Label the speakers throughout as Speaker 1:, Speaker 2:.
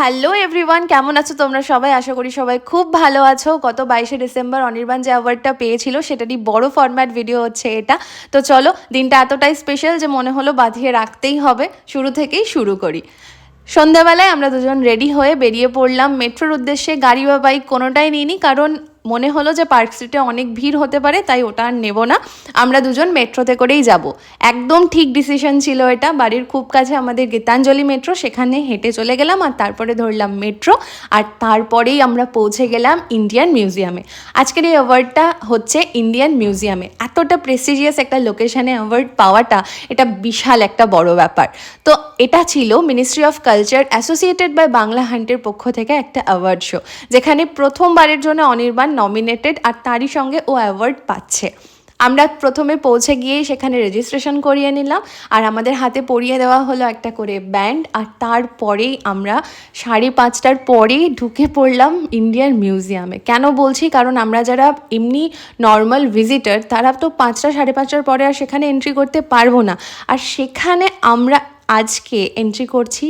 Speaker 1: Hello everyone কেমন আছো তোমরা সবাই? আশা করি সবাই খুব ভালো আছো। গত বাইশে ডিসেম্বর অনির্বাণ যে অ্যাওয়ার্ডটা পেয়েছিল, সেটারই বড় ফরম্যাট ভিডিও হচ্ছে এটা। তো চলো, দিনটা এতটাই স্পেশাল যে মনে হলো বাঁধিয়ে রাখতেই হবে। শুরু থেকেই শুরু করি। সন্ধ্যাবেলায় আমরা দুজন রেডি হয়ে বেরিয়ে পড়লাম। মেট্রোর উদ্দেশ্যে গাড়ি বা বাইক কোনোটাই নিইনি, কারণ মনে হলো যে পার্ক স্ট্রিটে অনেক ভিড় হতে পারে, তাই ওটা আর নেব না। আমরা দুজন মেট্রোতে করেই যাব। একদম ঠিক ডিসিশন ছিল এটা। বাড়ির খুব কাছে আমাদের গীতাঞ্জলি মেট্রো, সেখানে হেঁটে চলে গেলাম আর তারপরে ধরলাম মেট্রো। আর তারপরেই আমরা পৌঁছে গেলাম ইন্ডিয়ান মিউজিয়ামে আজকের এই অ্যাওয়ার্ডটা হচ্ছে ইন্ডিয়ান মিউজিয়ামে এতটা প্রেস্টিজিয়াস একটা লোকেশনে অ্যাওয়ার্ড পাওয়াটা, এটা বিশাল একটা বড় ব্যাপার। তো এটা ছিল ministry of culture associated by Bangla হান্টের পক্ষ থেকে একটা অ্যাওয়ার্ড শো যেখানে প্রথমবারের জন্য অনির্বাণ নমিনেটেড আর তারই সঙ্গে ও অ্যাওয়ার্ড পাচ্ছে। আমরা প্রথমে পৌঁছে গিয়েই সেখানে রেজিস্ট্রেশন করিয়ে নিলাম, আর আমাদের হাতে পরিয়ে দেওয়া হলো একটা করে ব্যান্ড আর তারপরেই আমরা সাড়ে পাঁচটার পরেই ঢুকে পড়লাম ইন্ডিয়ান মিউজিয়ামে কেন বলছি? কারণ আমরা যারা এমনি নর্মাল ভিজিটার তারা তো পাঁচটা সাড়ে পাঁচটার পরে আর সেখানে এন্ট্রি করতে পারব না। আর সেখানে আমরা আজকে এন্ট্রি করছি,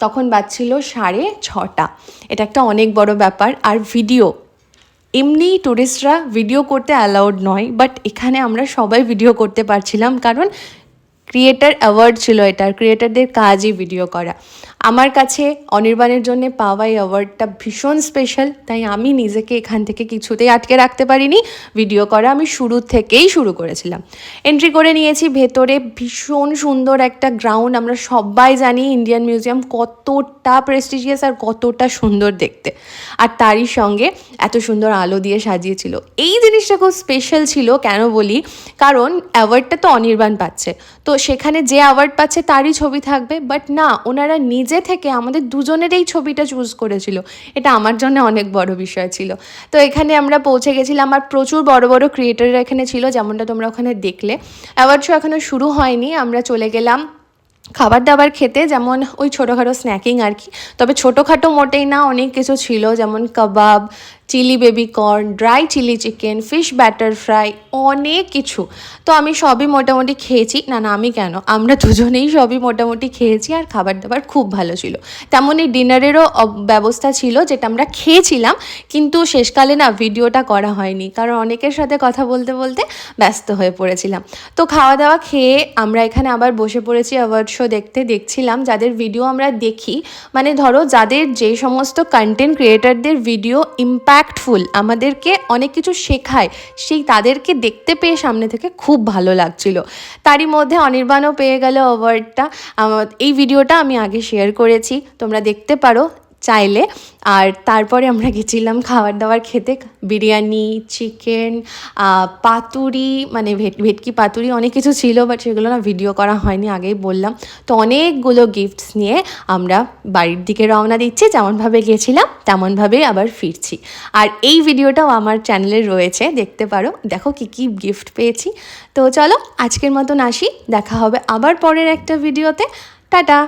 Speaker 1: তখন বাজছিল সাড়ে ছটা। এটা একটা অনেক বড় ব্যাপার। আর ভিডিও এমনি ট্যুরিস্টরা ভিডিও করতে অ্যালাউড নয় বাট এখানে আমরা সবাই ভিডিও করতে পারছিলাম, কারণ ক্রিয়েটার অ্যাওয়ার্ড ছিল এটা ক্রিয়েটারদের কাজই ভিডিও করা। আমার কাছে অনির্বাণের জন্য পাওয়া এই অ্যাওয়ার্ডটা ভীষণ স্পেশাল তাই আমি নিজেকে এখান থেকে কিছুতেই আটকে রাখতে পারিনি। ভিডিও করা আমি শুরু থেকেই শুরু করেছিলাম। এন্ট্রি করে নিয়েছি, ভেতরে ভীষণ সুন্দর একটা গ্রাউন্ড আমরা সবাই জানি ইন্ডিয়ান মিউজিয়াম কতটা প্রেস্টিজিয়াস আর কতটা সুন্দর দেখতে। আর তারই সঙ্গে এত সুন্দর আলো দিয়ে সাজিয়েছিল। এই জিনিসটা খুব স্পেশাল ছিল, কেন বলি? কারণ অ্যাওয়ার্ডটা তো অনির্বাণ পাচ্ছে। তো সেখানে যে অ্যাওয়ার্ড পাচ্ছে তারই ছবি থাকবে বাট না, ওনারা নিজে থেকে আমাদের দুজনের এই ছবিটা চুজ করেছিল। এটা আমার জন্য অনেক বড় বিষয় ছিল। তো এখানে আমরা পৌঁছে গেছিলাম, আর প্রচুর বড় বড় ক্রিয়েটাররা এখানে ছিল, যেমনটা তোমরা ওখানে দেখলে। অ্যাওয়ার্ড শো এখনও শুরু হয়নি, আমরা চলে গেলাম খাবার দাবার খেতে, যেমন ওই ছোটোখাটো স্ন্যাকিং আর কি। তবে ছোটোখাটো মোটেই না, অনেক কিছু ছিল, যেমন কাবাব chilli baby corn, dry chilli chicken, fish batter fry, অনেক কিছু। তো আমি সবই মোটামুটি খেয়েছি। না না, আমি কেন? আমরা দুজনেই সবই মোটামুটি খেয়েছি আর খাবার দাবার খুব ভালো ছিল। তেমনই ডিনারেরও ব্যবস্থা ছিল যেটা আমরা খেয়েছিলাম, কিন্তু শেষকালে না ভিডিওটা করা হয়নি। কারণ অনেকের সাথে কথা বলতে বলতে ব্যস্ত হয়ে পড়েছিলাম। তো খাওয়া দাওয়া খেয়ে আমরা এখানে আবার বসে পড়েছি অ্যাওয়ার্ড শো দেখতে। দেখছিলাম যাদের ভিডিও আমরা দেখি মানে ধরো যাদের যে সমস্ত কন্টেন্ট ক্রিয়েটারদের ভিডিও ইম্প্যাক্টফুল আমাদেরকে অনেক কিছু শেখায়, সেই তাদেরকে দেখতে পেয়ে সামনে থেকে খুব ভালো লাগছিল। তারই মধ্যে অনির্বাণও পেয়ে গেল অ্যাওয়ার্ডটা এই ভিডিওটা আমি আগে শেয়ার করেছি, তোমরা দেখতে পারো। চাইলে। আর তারপরে আমরা গেছিলাম খাবার দাবার খেতে। বিরিয়ানি, চিকেন পাতুরি মানে ভেট, ভেটকি পাতুরি অনেক কিছু ছিল বাট সেগুলো না ভিডিও করা হয়নি, আগেই বললাম। তো অনেকগুলো গিফটস নিয়ে আমরা বাড়ির দিকে রওনা দিচ্ছি যেমনভাবে গেছিলাম তেমনভাবেই আবার ফিরছি। আর এই ভিডিওটাও আমার চ্যানেলে রয়েছে, দেখতে পারো। দেখো কী কী গিফট পেয়েছি। তো চলো, আজকের মতন আসি, দেখা হবে আবার পরের একটা ভিডিওতে টাটা!